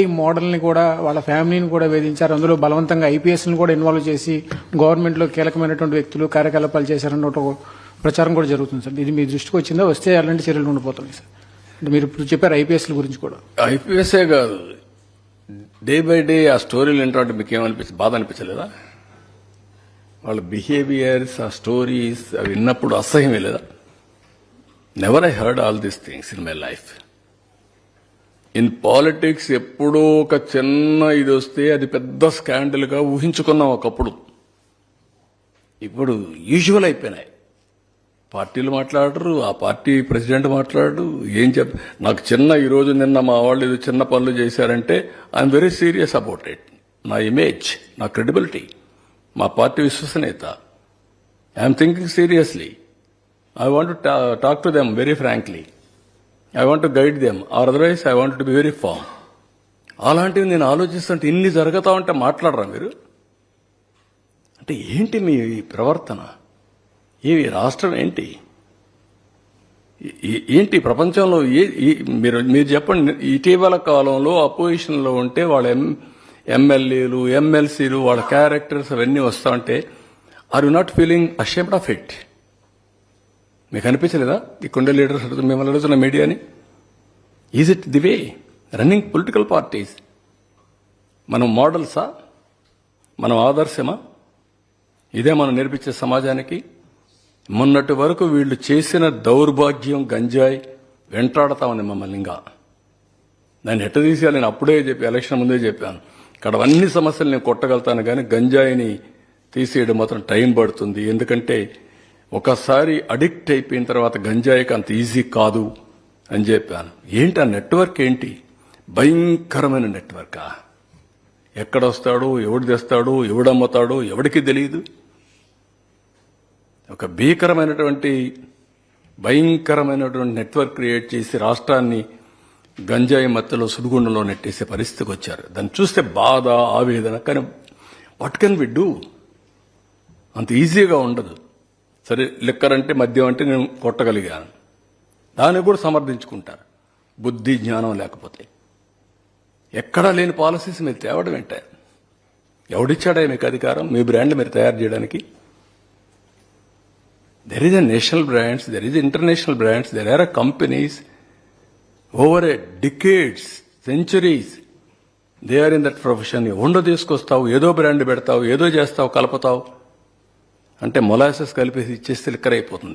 ఈ మోడల్ని కూడా వాళ్ళ ఫ్యామిలీని కూడా వేధించారు. అందులో బలవంతంగా ఐపీఎస్ని కూడా ఇన్వాల్వ్ చేసి గవర్నమెంట్లో కీలకమైనటువంటి వ్యక్తులు కార్యకలాపాలు చేశారన్న ఒక ప్రచారం కూడా జరుగుతుంది సార్. ఇది మీ దృష్టికి వచ్చిందా? వస్తే అలాంటి చర్యలు ఉండిపోతున్నాయి సార్. అంటే మీరు ఇప్పుడు చెప్పారు ఐపీఎస్ల గురించి కూడా. ఐపీఎస్ఏ కాదు. డే బై డే ఆ స్టోరీలు ఏంటంటే మీకు ఏమనిపించింది బాధ అనిపించలేదా? వాళ్ళ బిహేవియర్స్ ఆ స్టోరీస్ అవి విన్నప్పుడు అసహ్యం లేదా never I heard all these things in my life in politics ఎప్పుడో ఒక చిన్న ఇది వస్తే అది పెద్ద స్కాండల్గా ఊహించుకున్నాం ఒకప్పుడు. ఇప్పుడు యూజువల్ అయిపోయినాయి. పార్టీలు మాట్లాడరు ఆ పార్టీ ప్రెసిడెంట్ మాట్లాడు ఏం చెప్ నాకు చిన్న ఈరోజు నిన్న మా వాళ్ళు ఏదో చిన్న పనులు చేశారంటే I'm very serious about it. నా ఇమేజ్ నా క్రెడిబిలిటీ మా పార్టీ విశ్వసనీయత. I'm thinking seriously. I want talk to them very frankly. I want to guide them or otherwise I want to be very firm అలాంటివి నేను ఆలోచిస్తుంటే ఇన్ని జరుగుతా ఉంటే మాట్లాడరా మీరు? అంటే ఏంటి మీ ప్రవర్తన? ఏమి రాష్ట్రం ఏంటి? ఏంటి ప్రపంచంలో ఏ మీరు మీరు చెప్పండి ఇటీవల కాలంలో అపోజిషన్లో ఉంటే వాళ్ళ ఎం ఎమ్మెల్యేలు ఎమ్మెల్సీలు వాళ్ళ క్యారెక్టర్స్ అవన్నీ వస్తూ ఉంటే are you not feeling ashamed of it మీకు అనిపించలేదా? ఇక్కడ లీడర్స్ అడుగుతున్న మిమ్మల్ని అడుగుతున్న మీడియాని? Is it the way running political parties మనం మోడల్సా? మనం ఆదర్శమా? ఇదే మనం నేర్పించే సమాజానికి. మొన్నటి వరకు వీళ్ళు చేసిన దౌర్భాగ్యం గంజాయి వెంటాడుతా ఉంది మమ్మల్ని ఇంకా. దాన్ని ఎట్ట తీసేయాలి? నేను అప్పుడే చెప్పి ఎలక్షన్ ముందే చెప్పాను. ఇక్కడ అన్ని సమస్యలు నేను కొట్టగలుగుతాను కానీ గంజాయిని తీసేయడం మాత్రం టైం పడుతుంది. ఎందుకంటే ఒకసారి అడిక్ట్ అయిపోయిన తర్వాత గంజాయికి అంత ఈజీ కాదు అని చెప్పాను. ఏంటి ఆ నెట్వర్క్ ఏంటి? భయంకరమైన నెట్వర్కా? ఎక్కడొస్తాడో ఎవడు తెస్తాడో ఎవడమ్ముతాడో ఎవడికి తెలియదు ఒక భీకరమైనటువంటి భయంకరమైనటువంటి నెట్వర్క్ క్రియేట్ చేసి రాష్ట్రాన్ని గంజాయి మత్తులో సుడిగుండంలో నెట్టేసే పరిస్థితికి వచ్చారు. దాన్ని చూస్తే బాధ ఆవేదన కానీ వాట్ కెన్ వి డూ అంత ఈజీగా ఉండదు. సరే లిక్కర్ అంటే మద్యం అంటే నేను కొట్టగలిగాను. దాన్ని కూడా సమర్థించుకుంటారు. బుద్ధి జ్ఞానం లేకపోతే. ఎక్కడా లేని పాలసీస్ మీరు తేవడం ఏంటే? ఎవడిచ్చాడా మీకు అధికారం? మీ బ్రాండ్ మీరు తయారు చేయడానికి? There is a national brands there is international brands there are a companies over a decades centuries they are in that profession ఉండో తీసుకొస్తావు ఏదో బ్రాండ్ పెడతావు ఏదో చేస్తావు కలుపుతావు. అంటే మొలాసెస్ కలిపేసి ఇచ్చేస్తే లిక్కర్ అయిపోతుంది?